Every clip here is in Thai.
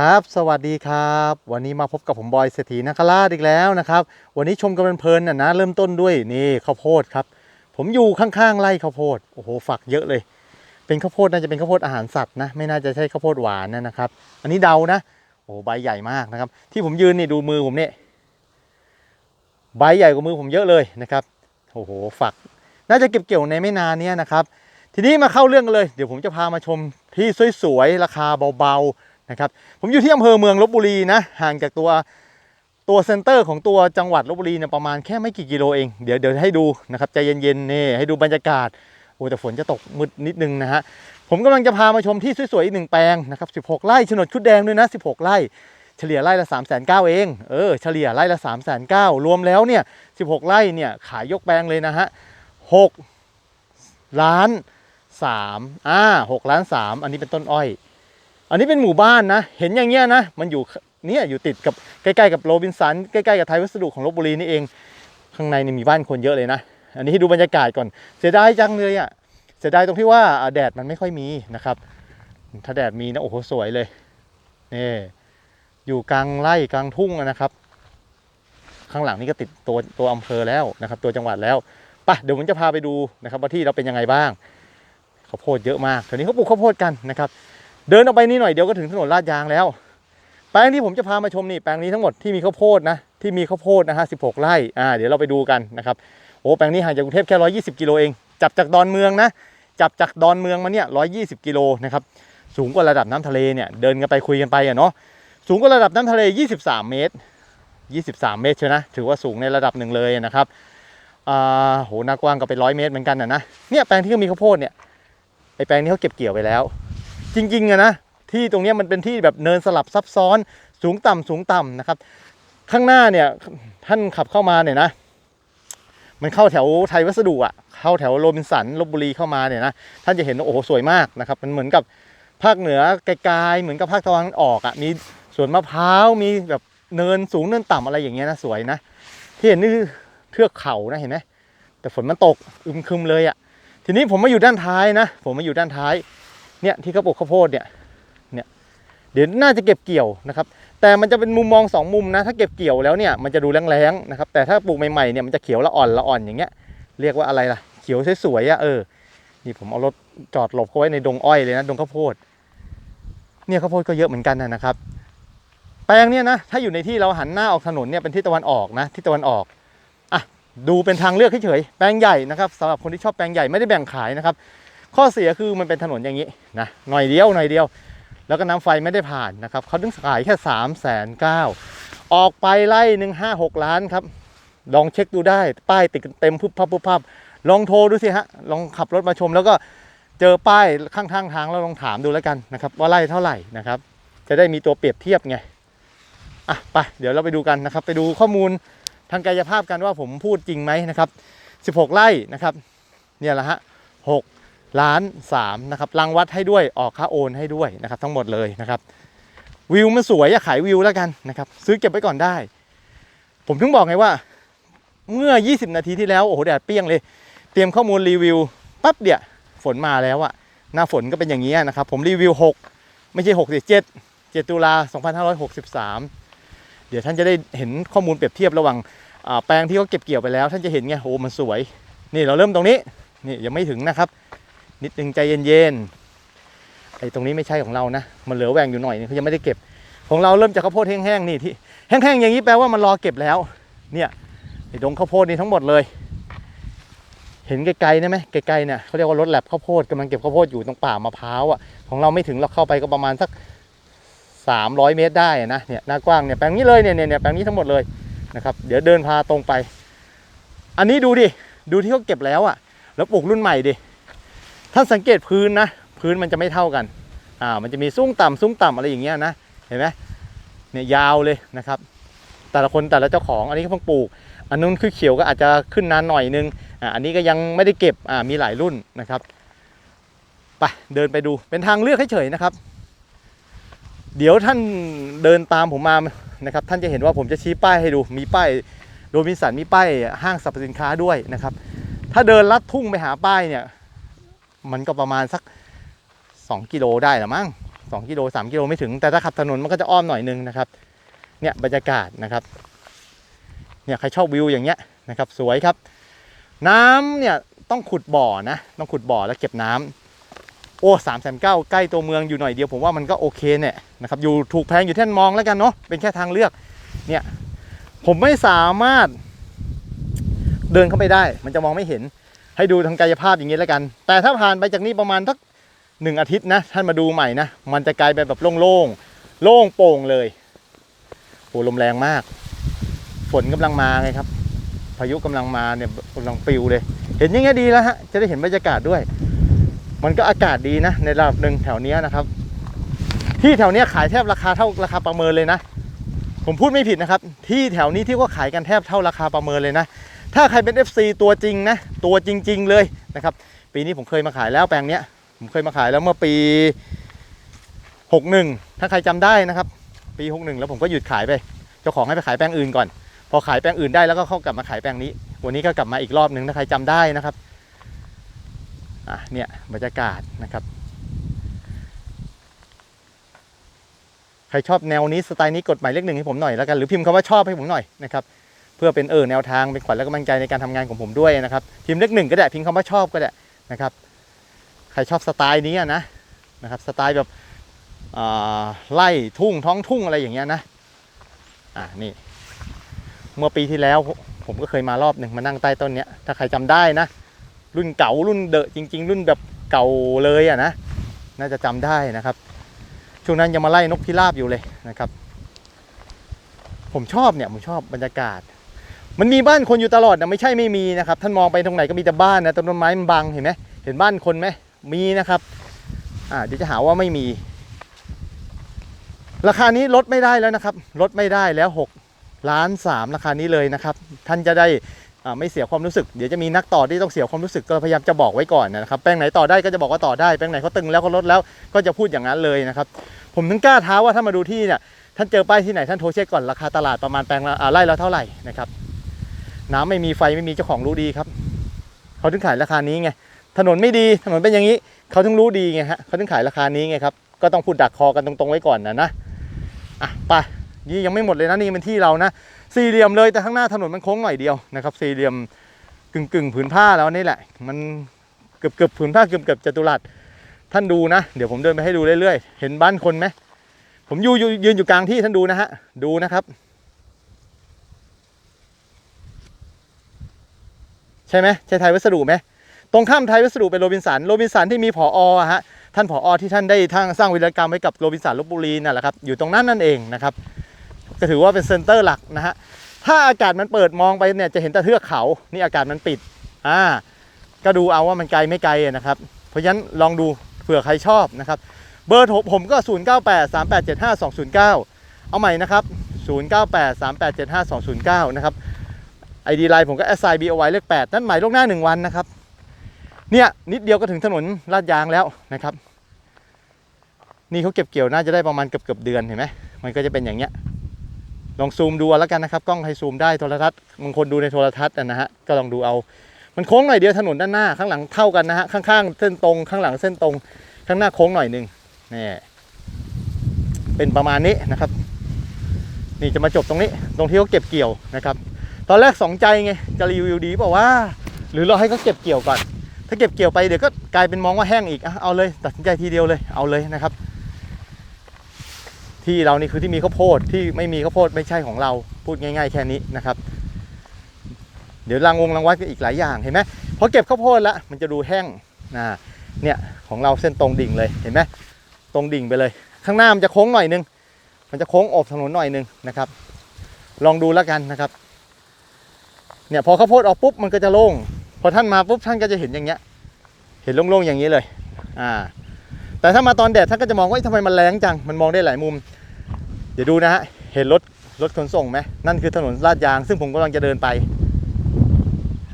ครับ สวัสดีครับ วันนี้มาพบกับผมบอยเศรษฐีนักราชอีกแล้วนะครับ วันนี้ชมกันเพลินๆนะนะเริ่มต้นด้วยนี่ข้าวโพดครับ ผมอยู่ข้างๆไร่ข้าวโพดโอ้โหฝักเยอะเลย เป็นข้าวโพดน่าจะเป็นข้าวโพดอาหารสัตว์นะไม่น่าจะใช่ข้าวโพดหวานนะนะครับ อันนี้เดานะโอ้ใบใหญ่มากนะครับ ที่ผมยืนนี่ดูมือผมเนี่ยใบใหญ่กว่ามือผมเยอะเลยนะครับโอ้โหฝัก น่าจะเก็บเกี่ยวในไม่นานเนี้ยนะครับ ทีนี้มาเข้าเรื่องกันเลย เดี๋ยวผมจะพามาชมที่สวยๆราคาเบาๆ นะครับผมอยู่ที่อำเภอเมืองลบบุรีนะห่างจากตัวตัวเซ็นเตอร์ของตัวจังหวัดลบบุรีเนี่ยประมาณแค่ไม่กี่กิโลเองเดี๋ยวเดี๋ยวให้ดูนะครับใจเย็นๆนี่ให้ดูบรรยากาศโอ้แต่ฝนจะตกมืดนิดนึงนะฮะผมกำลังจะพามาชมที่สวยๆอีกหนึ่งแปลงนะครับ16ไร่โฉนดชุดแดงด้วยนะ 16 ไร่เฉลี่ยไร่ละ3 9 0 0 0เองเออเฉลี่ยไร่ละ3 9 0 0 0รวมแล้วเนี่ย16 ไร่เนี่ยขายยกแปลงเลยนะฮะ6ล้าน3อ่า6ล้าน3 อันนี้เป็นต้นอ้อย อันนี้เป็นหมู่บ้านนะ เห็นอย่างเงี้ยนะ มันอยู่เนี่ยอยู่ติดกับใกล้ๆกับโรบินสันใกล้ๆกับไทยวัสดุของลบบุรีนี่เอง ข้างในนี่มีบ้านคนเยอะเลยนะ อันนี้ให้ดูบรรยากาศก่อน เสียดายจังเลยอะ่ะ เสียดายตรงที่ว่าแดดมันไม่ค่อยมีนะครับ ถ้าแดดมีนะโอ้โหสวยเลยนี่อยู่กลางไร่กลางทุ่งนะครับ ข้างหลังนี่ก็ติดตัวตัวอำเภอแล้วนะครับ ตัวจังหวัดแล้วปะเดี๋ยวผมจะพาไปดูนะครับว่าที่เราเป็นยังไงบ้างข้าวโพดเยอะมากแถนี้เขาปลูกข้าวโพดกันนะครับ เดินออกไปนี่หน่อยเดียวก็ถึงถนนลาดยางแล้ว แปลงที่ผมจะพามาชมนี่แปลงนี้ทั้งหมดที่มีข้าวโพดนะที่มีข้าวโพดนะฮะ16ไร่อ่าเดี๋ยวเราไปดูกันนะครับโอ้แปลงนี้ห่างจากกรุงเทพแค่120กิโลเองจับจากดอนเมืองนะจับจากดอนเมืองมาเนี่ย120กิโลนะครับสูงกว่าระดับน้ำทะเลเนี่ยเดินกันไปคุยกันไปอะเนาะสูงกว่าระดับน้ำทะเล 23 เมตร 23 เมตรใช่นะถือว่าสูงในระดับหนึ่งเลยนะครับอ่าโหหน้ากว้างก็ไปร้อยเมตรเหมือนกันนะนะเนี่ยแปลงที่เขามีข้าวโพดเนี่ยไอแปลงนี้เขาเก็บเกี่ยวไปแล้ว จริงๆอะนะที่ตรงนี้มันเป็นที่แบบเนินสลับซับซ้อนสูงต่ำสูงต่ำนะครับ ข้างหน้าเนี่ยท่านขับเข้ามาเนี่ยนะ มันเข้าแถวไทยวัสดุอะเข้าแถวโรบินสันลบบุรีเข้ามาเนี่ยนะท่านจะเห็นโอ้โหสวยมากนะครับ มันเหมือนกับภาคเหนือไกลๆเหมือนกับภาคตะวันออกอะมีสวนมะพร้าวมีแบบเนินสูงเนินต่ำอะไรอย่างเงี้ยนะสวยนะที่เห็นนี่คือเทือกเขานะเห็นไหมแต่ฝนมันตกอึมครึมเลยอะทีนี้ผมมาอยู่ด้านท้ายนะ ผมมาอยู่ด้านท้าย เนี่ยที่เขาปลูกข้าวโพดเนี่ยเนี่ยเดี๋ยวน่าจะเก็บเกี่ยวนะครับ แต่มันจะเป็นมุมมองสองมุมนะ ถ้าเก็บเกี่ยวแล้วเนี่ยมันจะดูแรงๆนะครับ แต่ถ้าปลูกใหม่ๆเนี่ยมันจะเขียวละอ่อนละอ่อนอย่างเงี้ยเรียกว่าอะไรล่ะ เขียวสวยๆอะเออนี่ผมเอารถจอดหลบเขาไว้ในดงอ้อยเลยนะดงข้าวโพดเนี่ยข้าวโพดก็เยอะเหมือนกันนะนะครับ แปลงเนี่ยนะถ้าอยู่ในที่เราหันหน้าออกถนนเนี่ยเป็นทิศตะวันออกนะทิศตะวันออกอะดูเป็นทางเลือกเฉยๆแปลงใหญ่นะครับสำหรับคนที่ชอบแปลงใหญ่ไม่ได้แบ่งขายนะครับ ข้อเสียคือมันเป็นถนนอย่างนี้นะหน่อยเดียวหน่อยเดียว แล้วก็น้ำไฟไม่ได้ผ่านนะครับเขาถึงขายแค่3ามแสนเก้าออกไปไล่หนึ่งห้าหกล้านครับ ลองเช็คดูได้ป้ายติดกันเต็มพุบพับพุบพับลองโทรดูสิฮะลองขับรถมาชม แล้วก็เจอป้ายข้างทางทางแล้วลองถามดูแล้วกันนะครับ ว่าไล่เท่าไหร่นะครับ จะได้มีตัวเปรียบเทียบไงอะไปเดี๋ยวเราไปดูกันนะครับ ไปดูข้อมูลทางกายภาพกันว่าผมพูดจริงไหมนะครับ 16 ไร่นะครับ เนี่ยแหละฮะหก ล้านสามนะครับรังวัดให้ด้วยออกค่าโอนให้ด้วยนะครับ ทั้งหมดเลยนะครับ วิวมันสวยอยากขายวิวแล้วกันนะครับ ซื้อเก็บไว้ก่อนได้ ผมถึงบอกไงว่า เมื่อ 20 นาทีที่แล้ว โอ้โหแดดเปรี้ยงเลย เตรียมข้อมูลรีวิวปั๊บเดียวฝนมาแล้วอะหน้าฝนก็เป็นอย่างนี้นะครับ ผมรีวิว 6 ไม่ใช่6สิ7 7ตุลา2563 เดี๋ยวท่านจะได้เห็นข้อมูลเปรียบเทียบระหว่างแปลงที่เขาเก็บเกี่ยวไปแล้ว ท่านจะเห็นไงโอ้มันสวย นี่เราเริ่มตรงนี้นี่ยังไม่ถึงนะครับ นิดนึงใจเย็นๆไอ้ตรงนี้ไม่ใช่ของเรานะ มันเหลือแหว่งอยู่หน่อยนึงเขายังไม่ได้เก็บ ของเราเริ่มจากข้าวโพดแห้งๆนี่ที่แห้งๆอย่างนี้แปลว่ามันรอเก็บแล้ว เนี่ยไอ้ดงข้าวโพดนี่ทั้งหมดเลย เห็นไกลๆนะไหมไกลๆเนี่ยเขาเรียกว่ารถแลบข้าวโพดกำลังเก็บข้าวโพดอยู่ตรงป่ามะพร้าวอะของเราไม่ถึงเราเข้าไปก็ประมาณสักสามร้อยเมตรได้นะเนี่ยหน้ากว้างเนี่ยแปลงนี้เลยเนี่ยเนี่ยเนี่ยแปลงนี้ทั้งหมดเลยนะครับเดี๋ยวเดินพาตรงไป อันนี้ดูดิ ดูที่เขาเก็บแล้วอะ แล้วปลูกรุ่นใหม่ดิ ท่านสังเกตพื้นนะ พื้นมันจะไม่เท่ากันอ่ามันจะมีสูงต่ำสูงต่ำอะไรอย่างเงี้ยนะเห็นไหมเนี่ยยาวเลยนะครับ แต่ละคนแต่ละเจ้าของอันนี้เขาเพิ่งปลูก อันนู้นคือเขียวก็อาจจะขึ้นนานหน่อยนึงอ่าอันนี้ก็ยังไม่ได้เก็บอ่ามีหลายรุ่นนะครับไปเดินไปดูเป็นทางเลือกเฉยๆนะครับ เดี๋ยวท่านเดินตามผมมานะครับ ท่านจะเห็นว่าผมจะชี้ป้ายให้ดูมีป้ายโรบินสันมีป้ายห้างสรรพสินค้าด้วยนะครับ ถ้าเดินลัดทุ่งไปหาป้ายเนี่ย มันก็ประมาณสัก 2 กิโลได้ละมั้ง2กิโล3กิโลไม่ถึง แต่ถ้าขับถนนมันก็จะอ้อมหน่อยนึงนะครับ เนี่ยบรรยากาศนะครับ เนี่ยใครชอบวิวอย่างเงี้ยนะครับ สวยครับ น้ำเนี่ยต้องขุดบ่อนะ ต้องขุดบ่อแล้วเก็บน้ำโอ้สามแสนเก้าใกล้ตัวเมืองอยู่หน่อยเดียวผมว่ามันก็โอเคเนี่ยนะครับ อยู่ถูกแพงอยู่ท่านมองแล้วกันเนาะ เป็นแค่ทางเลือก เนี่ยผมไม่สามารถเดินเข้าไปได้ มันจะมองไม่เห็น ให้ดูทางกายภาพอย่างนี้แล้วกัน แต่ถ้าผ่านไปจากนี้ประมาณสักหนึ่งอาทิตย์นะ ท่านมาดูใหม่นะ มันจะกลายเป็นแบบโล่งๆ โล่งโป่งเลยโอ้ลมแรงมาก ฝนกำลังมาไงครับ พายุกำลังมาเนี่ยกำลังปิวเลย เห็นอย่างเงี้ยดีแล้วฮะ จะได้เห็นบรรยากาศด้วย มันก็อากาศดีนะ ในระดับหนึ่งแถวเนี้ยนะครับ ที่แถวเนี้ยขายแทบราคาเท่าราคาประเมินเลยนะ ผมพูดไม่ผิดนะครับ ที่แถวนี้ที่ก็ขายกันแทบเท่าราคาประเมินเลยนะ ถ้าใครเป็น FC ตัวจริงนะ ตัวจริง ๆ เลยนะครับ ปีนี้ผมเคยมาขายแล้วแปลงเนี้ย ผมเคยมาขายแล้วเมื่อปี 61 ถ้าใครจำได้นะครับ ปี 61 แล้วผมก็หยุดขายไป เจ้าของให้ไปขายแปลงอื่นก่อน พอขายแปลงอื่นได้แล้วก็เข้ากลับมาขายแปลงนี้ วันนี้ก็กลับมาอีกรอบหนึ่งถ้าใครจำได้นะครับ อะเนี่ยบรรยากาศนะครับ ครชอบแนวนี้สไตล์นี้กดหมายเลขหนึ่งให้ผมหน่อยแล้วกันหรือพิมพ์คำว่าชอบให้ผมหน่อยนะครับเพื่อเป็นเออแนวทางเป็นขวัญและกำลังใจในการทำงานของผมด้วยนะครับพิมพ์เลขหนึ่งก็ได้พิมพ์คำว่าชอบก็ได้นะครับใครชอบสไตล์นี้นะนะครับสไตล์แบบอ่าไล่ทุ่งท้องทุ่งอะไรอย่างเงี้ยนะอ่านี่เมื่อปีที่แล้วผมก็เคยมารอบหนึ่งมานั่งใต้ต้นเนี้ยถ้าใครจำได้นะรุ่นเก่ารุ่นเดอะจริง ๆ รุ่นแบบเก่าเลยอะนะน่าจะจำได้นะครับ ช่วงนั้นยังมาไล่นกพิราบอยู่เลยนะครับ ผมชอบเนี่ยผมชอบบรรยากาศ มันมีบ้านคนอยู่ตลอดนะไม่ใช่ไม่มีนะครับ ท่านมองไปตรงไหนก็มีแต่บ้านนะต้นไม้มันบังเห็นไหมเห็นบ้านคนไหมมีนะครับอ่าเดี๋ยวจะหาว่าไม่มี ราคานี้ลดไม่ได้แล้วนะครับลดไม่ได้แล้ว6ล้าน3ราคานี้เลยนะครับ ท่านจะได้ ไม่เสียความรู้สึกเดี๋ยวจะมีนักต่อที่ต้องเสียความรู้สึกก็พยายามจะบอกไว้ก่อนนะครับแป้งไหนต่อได้ก็จะบอกว่าต่อได้แป้งไหนเขาตึงแล้วเขาลดแล้วก็จะพูดอย่างนั้นเลยนะครับผมถึงกล้าท้าว่าถ้ามาดูที่เนี่ยท่านเจอป้ายที่ไหนท่านโทรเช็คก่อนราคาตลาดประมาณแปลงละอ่าไร่ละเท่าไหร่นะครับน้ำไม่มีไฟไม่มีเจ้าของรู้ดีครับเขาถึงขายราคานี้ไงถนนไม่ดีถนนเป็นอย่างนี้เขาถึงรู้ดีไงฮะเขาถึงขายราคานี้ไงครับก็ต้องพูดดักคอกันตรงๆไว้ก่อนนะนะอะไปยี่ยังไม่หมดเลยนะนี่เป็นที่เรานะ สี่เหลี่ยมเลยแต่ข้างหน้าถนนมันโค้งหน่อยเดียวนะครับสี่เหลี่ยมกึ่งกึ่งๆผืนผ้าแล้วนี่แหละ มันเกือบเกือบๆผืนผ้าเกือบเกือบๆจัตุรัสท่านดูนะ เดี๋ยวผมเดินไปให้ดูเรื่อยๆ เห็นบ้านคนไหมผมยู่อยู่ยืนอยู่กลางที่ท่านดูนะฮะดูนะครับใช่ไหมใช่ไทยวัสดุไหมตรงข้ามไทยวัสดุเป็นโรบินสันโรบินสันที่มีผออฮะท่านผอที่ท่านได้ทางสร้างวิรกรรมไว้กับโรบินสันลบบุรีนั่นแหละครับอยู่ตรงนั้นนั่นเองนะครับ ก็ถือว่าเป็นเซ็นเตอร์หลักนะฮะถ้าอากาศมันเปิดมองไปเนี่ยจะเห็นแต่เทือกเขานี่อากาศมันปิดอ่าก็ดูเอาว่ามันไกลไม่ไกลนะครับ เพราะฉะนั้นลองดูเผื่อใครชอบนะครับ เบอร์โทรผมก็ 0 9 8 3 8 7 5 2 0 9 เอาใหม่นะครับ 0 9 8 3 8 7 5 2 0 9 นะครับ ID ไลน์ผมก็ s i b เอาไว้เลข8นั่นหมายล่วงหน้า 1 วันนะครับ เนี่ยนิดเดียวก็ถึงถนนลาดยางแล้วนะครับ นี่เขาเก็บเกี่ยวน่าจะได้ประมาณเกือบเกือบเดือนเห็นไหมมันก็จะเป็นอย่างเงี้ย ลองซูมดูแล้วกันนะครับ กล้องไทยซูมได้โทรทัศน์บางคนดูในโทรทัศน์นะฮะก็ลองดูเอา มันโค้งหน่อยเดียวถนนด้านหน้าข้างหลังเท่ากันนะฮะข้างๆเส้นตรงข้างหลังเส้นตรง ข้างหน้าโค้งหน่อยหนึ่งนี่เป็นประมาณนี้นะครับ นี่จะมาจบตรงนี้ ตรงที่เขาเก็บเกี่ยวนะครับ ตอนแรกสองใจไงจะรีวิวดีเปล่าว่า หรือเราให้เขาเก็บเกี่ยวก่อน ถ้าเก็บเกี่ยวไปเดี๋ยวก็กลายเป็นมองว่าแห้งอีกเอาเลย ตัดสินใจทีเดียวเลยเอาเลยนะครับ ที่เรานี่คือที่มีข้าวโพดที่ไม่มีข้าวโพดไม่ใช่ของเราพูดง่าย ๆ แค่นี้นะครับ เดี๋ยวรางวงรางวัดก็อีกหลายอย่างเห็นไหมพอเก็บข้าวโพดแล้วมันจะดูแห้งนะเนี่ยของเราเส้นตรงดิ่งเลยเห็นไหมตรงดิ่งไปเลย ข้างหน้ามันจะโค้งหน่อยนึง มันจะโค้งอบถนนหน่อยนึงนะครับ ลองดูแล้วกันนะครับเนี่ยพอข้าวโพดออกปุ๊บมันก็จะโล่งพอท่านมาปุ๊บท่านก็จะเห็นอย่างเงี้ย เห็นโล่งๆอย่างนี้เลยอ่า แต่ถ้ามาตอนแดดท่านก็จะมองว่าเอ๊ะทำไมมันแรงจัง มันมองได้หลายมุม เดี๋ยวดูนะฮะ เห็นรถรถขนส่งไหมนั่นคือถนนลาดยาง ซึ่งผมกำลังจะเดินไป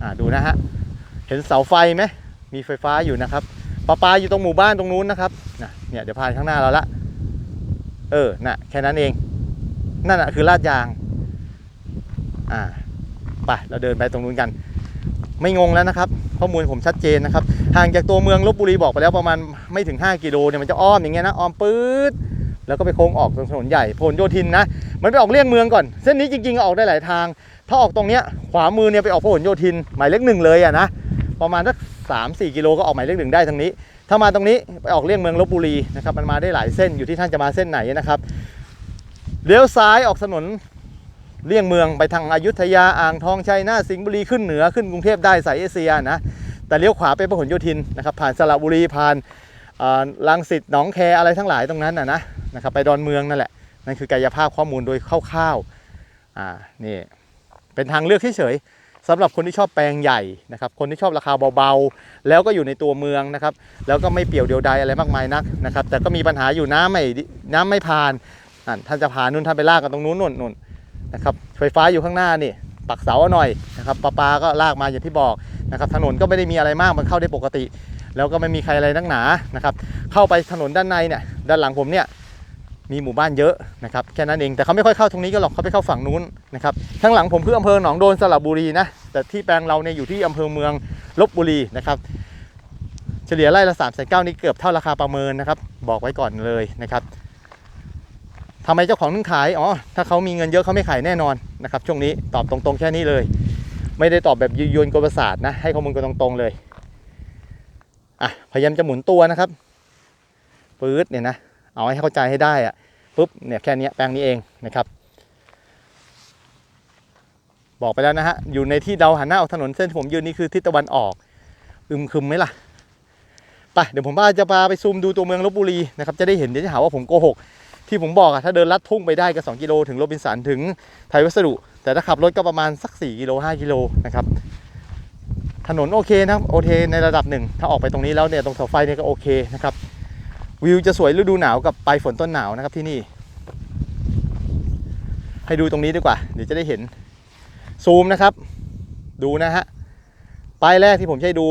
อ่าดูนะฮะ เห็นเสาไฟไหมมีไฟฟ้าอยู่นะครับประปาอยู่ตรงหมู่บ้านตรงนู้นนะครับนะเนี่ยเดี๋ยวผ่าข้างหน้าเราละ เออ น่ะ แค่นั้นเอง นั่นน่ะคือลาดยาง อ่า ไป เราเดินไปตรงนู้นกัน ไม่งงแล้วนะครับ ข้อมูลผมชัดเจนนะครับห่างจากตัวเมืองลบบุรีบอกไปแล้วประมาณไม่ถึง 5 กิโลเนี่ยมันจะอ้อมอย่างเงี้ยนะอ้อมปื๊ดแล้วก็ไปโค้งออกตรงถนนใหญ่พหลโยธินนะมันไปออกเลี่ยงเมืองก่อน เส้นนี้จริงๆออกได้หลายทาง ถ้าออกตรงเนี้ยขวามือเนี่ยไปออกพหลโยธิน หมายเลขหนึ่งเลยอะนะประมาณสักสามสี่กิโลก็ออกหมายเลขหนึ่งได้ทางนี้ ถ้ามาตรงนี้ไปออกเลี่ยงเมืองลบบุรีนะครับมันมาได้หลายเส้นอยู่ที่ท่านจะมาเส้นไหนนะครับเลี้ยวซ้ายออกถนน เลี่ยงเมืองไปทางอายุทยาอ่างทองชัยนาทสิงห์บุรีขึ้นเหนือขึ้นกรุงเทพได้สายเอเชียนะแต่เลี้ยวขวาไปพหลโยธินนะครับผ่านสระบุรีผ่านลังสิตหนองแคอะไรทั้งหลายตรงนั้นนะนะนะครับไปดอนเมืองนั่นแหละนั่นคือกายภาพข้อมูลโดยคร่าวๆอ่านี่เป็นทางเลือกเฉยๆสำหรับคนที่ชอบแปลงใหญ่นะครับคนที่ชอบราคาเบาๆ แล้วก็อยู่ในตัวเมืองนะครับแล้วก็ไม่เปี่ยวเดียวดายอะไรมากมายนักนะครับแต่ก็มีปัญหาอยู่น้ำไม่น้ำไม่ผ่านท่านจะผ่านนู่นท่านไปลากกันตรงนู้นนู่นนู่นน นะครับไฟฟ้าอยู่ข้างหน้านี่ปักเสาหน่อยนะครับปลาปลาก็ลากมาอย่างที่บอกนะครับถนนก็ไม่ได้มีอะไรมากมันเข้าได้ปกติ แล้วก็ไม่มีใครอะไรนักหนานะครับเข้าไปถนนด้านในเนี่ยด้านหลังผมเนี่ยมีหมู่บ้านเยอะนะครับแค่นั้นเองแต่เขาไม่ค่อยเข้าตรงนี้ก็หรอกเขาไปเข้าฝั่งนู้นนะครับข้างหลังผมคืออำเภอหนองโดนสระบุรีนะแต่ที่แปลงเราเนี่ยอยู่ที่อำเภอเมืองลบบุรีนะครับเฉลี่ยไร่ละ3ามแสนเก้านี่เกือบเท่าราคาประเมินนะครับบอกไว้ก่อนเลยนะครับ ทำไมเจ้าของถึงขาย อ๋อ ถ้าเขามีเงินเยอะเขาไม่ขายแน่นอนนะครับช่วงนี้ตอบตรงๆแค่นี้เลย ไม่ได้ตอบแบบยวนๆกลประสาทนะ ให้ข้อมูลกันตรงๆเลยอะพยายามจะหมุนตัวนะครับปื๊ดเนี่ยนะ เอาให้เข้าใจให้ได้อะปุ๊บเนี่ยแค่นี้แปลงนี้เองนะครับ บอกไปแล้วนะฮะ อยู่ในที่เราหันหน้าออกถนนเส้นที่ผมยืนนี่คือทิศตะวันออก อึมครึมไหมล่ะไปเดี๋ยวผมพาจะพาไปซูมดูตัวเมืองลบบุรีนะครับจะได้เห็นเดี๋ยวจะหาว่าผมโกหก ที่ผมบอกอะถ้าเดินลัดทุ่งไปได้ก็2กิโลถึงโรบินสันถึงไทยวัสดุ แต่ถ้าขับรถก็ประมาณสัก4กิโล5กิโลนะครับถนนโอเคนะครับโอเคในระดับหนึ่งถ้าออกไปตรงนี้แล้วเนี่ยตรงเสาไฟเนี่ยก็โอเคนะครับวิวจะสวยฤดูหนาวกับปลายฝนต้นหนาวนะครับที่นี่ ให้ดูตรงนี้ดีกว่า เดี๋ยวจะได้เห็นซูมนะครับ ดูนะฮะป้ายแรกที่ผมใช้ดู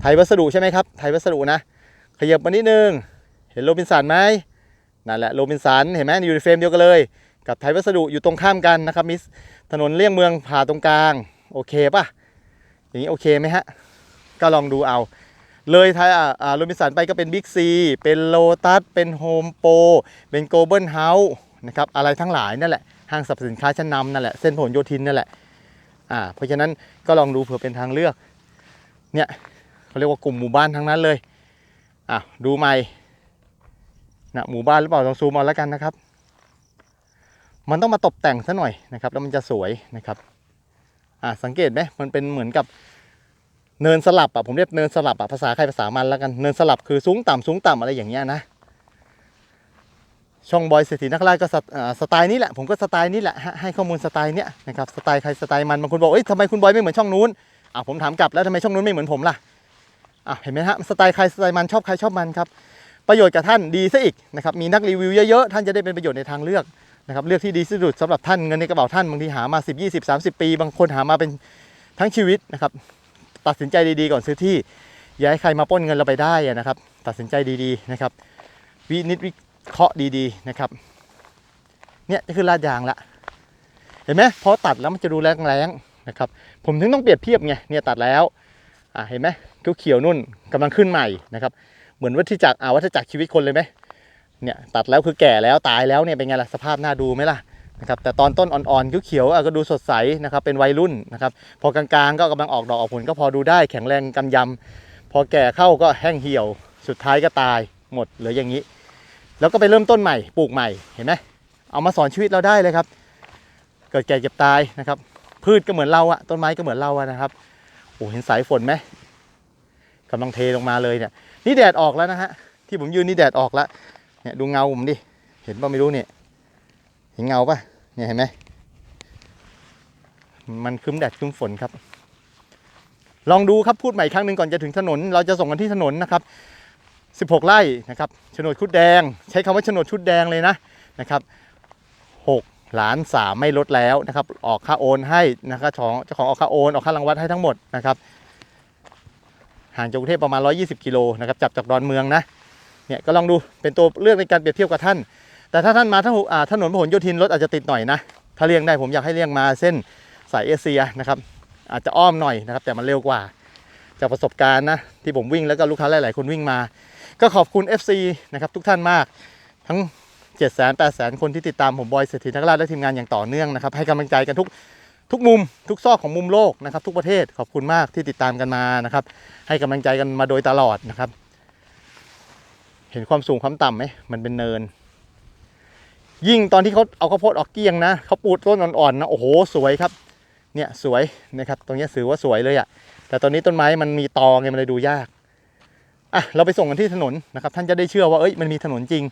ไทยวัสดุใช่ไหมครับ ไทยวัสดุนะ ขยับมานิดนึง เห็นโรบินสันไหมนั่นแหละโรบินสันเห็นไหมอยู่ในเฟรมเดียวกันเลย กับไทยวัสดุอยู่ตรงข้ามกันนะครับมิสถนนเลี่ยงเมืองผ่าตรงกลาง โอเคป่ะอย่างนี้โอเคไหมฮะ ก็ลองดูเอา เลยไทยอ่าโรบินสันไปก็เป็นบิ๊กซีเป็นโลตัสเป็นโฮมโปรเป็นโกลบอลเฮาส์นะครับอะไรทั้งหลายนั่นแหละห้างสรรพสินค้าชั้นนำนั่นแหละเส้นผลโยธินนั่นแหละอ่าเพราะฉะนั้นก็ลองดูเผื่อเป็นทางเลือกเนี่ยเขาเรียกว่ากลุ่มหมู่บ้านทั้งนั้นเลยอะดูใหม่ นะหมู่บ้านหรือเปล่าลองซูมเอาแล้วกันนะครับ มันต้องมาตกแต่งซะหน่อยนะครับ แล้วมันจะสวยนะครับอ่าสังเกตไหมมันเป็นเหมือนกับเนินสลับอะผมเรียกเนินสลับอะภาษาใครภาษามันแล้วกันเนินสลับคือสูงต่ำสูงต่ำอะไรอย่างเงี้ยนะช่องบอยเศรษฐีนักล่าชก็สไตล์นี้แหละผมก็สไตล์นี้แหละให้ข้อมูลสไตล์เนี้ยนะครับสไตล์ใครสไตล์มันบางคนบอกเอ้ยทำไมคุณบอยไม่เหมือนช่องนู้นอ่าผมถามกลับแล้วทำไมช่องนู้นไม่เหมือนผมล่ะอะเห็นไหมฮะสไตล์ใครสไตล์มันชอบใครชอบมันครับ ประโยชน์กับท่านดีซะอีกนะครับมีนักรีวิวเยอะๆท่านจะได้เป็นประโยชน์ในทางเลือกนะครับเลือกที่ดีที่สุดสำหรับท่านเงินในกระเป๋าท่านบางทีหามา 10 20 30 ปี บางคนหามาเป็นทั้งชีวิตนะครับตัดสินใจดีๆก่อนซื้อที่อย่าให้ใครมาป้นเงินเราไปได้นะครับตัดสินใจดีๆนะครับวินิจวิเคราะห์ดีๆนะครับเนี่ยนี่คือลาดยางละเห็นไหมพอตัดแล้วมันจะดูแรงๆนะครับผมถึงต้องเปรียบเทียบไงเนี่ยตัดแล้วอ่าเห็นไหมเขียวๆนุ่นกำลังขึ้นใหม่นะครับ เหมือนวัฏจักรอ่าวัฏจักรชีวิตคนเลยไหมเนี่ยตัดแล้วคือแก่แล้วตายแล้วเนี่ยเป็นไงล่ะสภาพน่าดูไหมล่ะนะครับแต่ตอนต้นอ่อนๆเขียวๆอะก็ดูสดใสนะครับเป็นวัยรุ่นนะครับพอกลางๆก็กำลังออกดอกออกผลก็พอดูได้แข็งแรงกำยำพอแก่เข้าก็แห้งเหี่ยว สุดท้ายก็ตายหมดเหลืออย่างนี้ แล้วก็ไปเริ่มต้นใหม่ปลูกใหม่เห็นไหมเอามาสอนชีวิตเราได้เลยครับ เกิดแก่เจ็บตายนะครับ พืชก็เหมือนเราอะต้นไม้ก็เหมือนเราอะนะครับโอ้เห็นสายฝนไหม กำลังเทลงมาเลยเนี่ยนี่แดดออกแล้วนะฮะที่ผมยืนนี่แดดออกแล้วเนี่ยดูเงาผมดิเห็นป่ะไม่รู้เนี่ยเห็นเงาป่ะเนี่ยเห็นไหมมันคึ้มแดดคึ้มฝนครับ ลองดูครับพูดใหม่อีกครั้งหนึ่งก่อนจะถึงถนน เราจะส่งกันที่ถนนนะครับ16 ไร่นะครับโฉนดชุดแดง ใช้คำว่าโฉนดชุดแดงเลยนะนะครับ6ล้านสามไม่ลดแล้วนะครับ ออกค่าโอนให้นะครับของเจ้าของออกค่าโอนออกค่ารังวัดให้ทั้งหมดนะครับ ห่างจากกรุงเทพประมาณ 120 กิโลนะครับจับจากดอนเมืองนะเนี่ยก็ลองดูเป็นตัวเลือกในการเปรียบเทียบกับท่าน แต่ถ้าท่านมาทางอ่าถนนพหลโยธินรถอาจจะติดหน่อยนะถ้าเลี่ยงได้ผมอยากให้เลี่ยงมาเส้นสายเอเชียนะครับอาจจะอ้อมหน่อยนะครับแต่มันเร็วกว่า จากประสบการณ์นะที่ผมวิ่งแล้วก็ลูกค้าหลาย ๆ คนวิ่งมา ก็ขอบคุณ FC นะครับทุกท่านมากทั้ง7 0 0 0 0 8 0 0 0 คนที่ติดตามผมบอยเศรษฐีนักราชและทีมงานอย่างต่อเนื่องนะครับให้กำลังใจกันทุก ทุกมุมทุกซอกของมุมโลกนะครับ ทุกประเทศขอบคุณมากที่ติดตามกันมานะครับ ให้กำลังใจกันมาโดยตลอดนะครับ เห็นความสูงความต่ำไหมมันเป็นเนิน ยิ่งตอนที่เขาเอาข้าวโพดออกเกี้ยงนะเขาปูดต้นอ่อนๆนะโอ้โหสวยครับ เนี่ยสวยนะครับ ตรงนี้ถือว่าสวยเลยอะ่ะ แต่ตอนนี้ต้นไม้มันมีตอไงมันเลยดูยากอะเราไปส่งกันที่ถนนนะครับ ท่านจะได้เชื่อว่าเอ้ยมันมีถนนจริง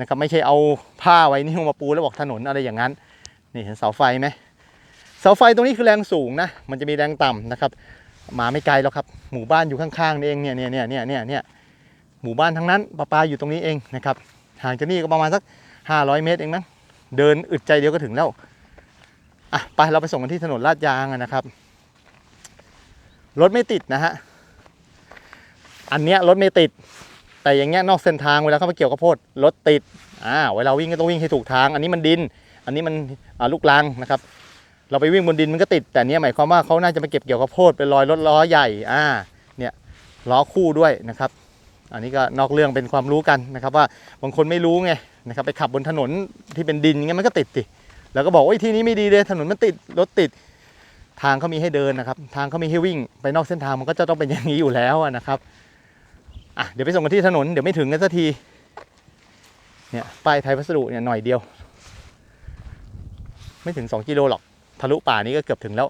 นะครับ ไม่ใช่เอาผ้าไว้นี่วมาปูแล้วบอกถนนอะไรอย่างนั้น นี่เห็นเสาไฟไหม เสาไฟตรงนี้คือแรงสูงนะ มันจะมีแรงต่ำนะครับ มาไม่ไกลแล้วครับ หมู่บ้านอยู่ข้างๆนี่เองเนี่ยเนี่ยเนี่ยเนี่ยเนี่ยเนี่ยหมู่บ้านทั้งนั้นปลาปลาอยู่ตรงนี้เองนะครับ ห่างจากนี่ก็ประมาณสัก 500 เมตรเองมั้ง เดินอึดใจเดียวก็ถึงแล้ว อะไปเราไปส่งกันที่ถนนลาดยางนะครับ รถไม่ติดนะฮะ อันเนี้ยรถไม่ติด แต่อย่างเงี้ยนอกเส้นทางเวลาเข้าไปเกี่ยวข้าวโพดรถติด อ่า เวลาวิ่งก็ต้องวิ่งให้ถูกทาง อันนี้มันดิน อันนี้มันลูกรังนะครับ เราไปวิ่งบนดินมันก็ติด แต่เนี้ยหมายความว่าเขาน่าจะไปเก็บเกี่ยวข้าวโพดเป็นรอยรถล้อใหญ่อ่าเนี่ยล้อคู่ด้วยนะครับ อันนี้ก็นอกเรื่องเป็นความรู้กันนะครับ ว่าบางคนไม่รู้ไงนะครับไปขับบนถนนที่เป็นดินอย่างเงี้ยมันก็ติดติแล้วก็บอกว่าที่นี้ไม่ดีเลยถนนมันติดรถติดทางเขามีให้เดินนะครับ ทางเขามีให้วิ่ง ไปนอกเส้นทางมันก็จะต้องเป็นอย่างนี้อยู่แล้วนะครับอะเดี๋ยวไปส่งกันที่ถนนเดี๋ยวไม่ถึงกันสักทีเนี่ยป้ายไทยพัสดุเนี่ยหน่อยเดียว ไม่ถึง 2 กิโลหรอก ทะลุป่านี้ก็เกือบถึงแล้ว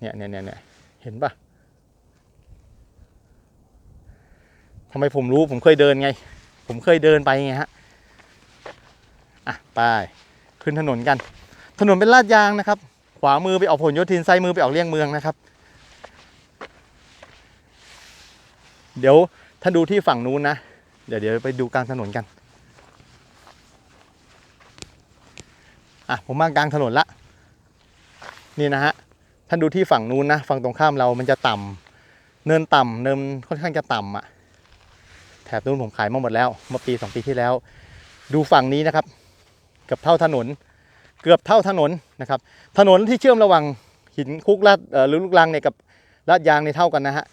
เนี่ยเนี่ยเนี่ยเห็นปะทำไมผมรู้ผมเคยเดินไง ผมเคยเดินไปไงฮะ อะ ไป ขึ้นถนนกัน ถนนเป็นลาดยางนะครับ ขวามือไปออกผลโยธินซ้ายมือไปออกเลี่ยงเมืองนะครับ เดี๋ยวถ้าดูที่ฝั่งนู้นนะ เดี๋ยวเดี๋ยวไปดูกลางถนนกัน อะ ผมมากลางถนนละ นี่นะฮะท่านดูที่ฝั่งนู้นนะฝั่งตรงข้ามเรามันจะต่ำเนินต่ำเนินค่อนข้างจะต่ำอะแถบนู้นผมขายมาหมดแล้วเมื่อปีสองปีที่แล้ว ดูฝั่งนี้นะครับเกือบเท่าถนน เกือบเท่าถนนนะครับ ถนนที่เชื่อมระหว่างหินคุกลาดหรือลูกรังเนี่ยกับลาดยางเนี่ยเท่ากันนะฮะ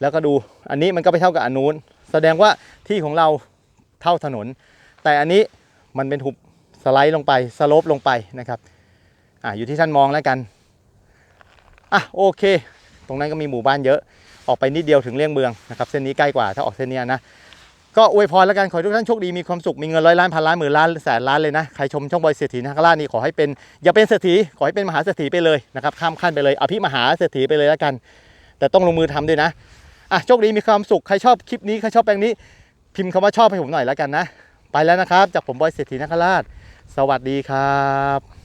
แล้วก็ดูอันนี้มันก็ไปเท่ากับอันนู้น แสดงว่าที่ของเราเท่าถนน แต่อันนี้มันเป็นหุบสไลด์ลงไปสโลปลงไปนะครับอะอยู่ที่ท่านมองแล้วกัน อะโอเค ตรงนั้นก็มีหมู่บ้านเยอะ ออกไปนิดเดียวถึงเลี่ยงเมืองนะครับเส้นนี้ใกล้กว่าถ้าออกเส้นเนี้ยนะก็อวยพรแล้วกันขอทุกท่านโชคดีมีความสุขมีเงินร้อยล้านพันล้านหมื่นล้านแสนล้านเลยนะใครชมช่องบอยเศรษฐีนาคราชนี่ขอให้เป็นอย่าเป็นเศรษฐีขอให้เป็นมหาเศรษฐีไปเลยนะครับข้ามขั้นไปเลยอภิมหาเศรษฐีไปเลยแล้วกัน แต่ต้องลงมือทำด้วยนะอะโชคดีมีความสุขใครชอบคลิปนี้ใครชอบแปลงนี้ พิมพ์คำว่าชอบให้ผมหน่อยแล้วกันนะ ไปแล้วนะครับ จากผมบอยเศรษฐีนาคราช สวัสดีครับ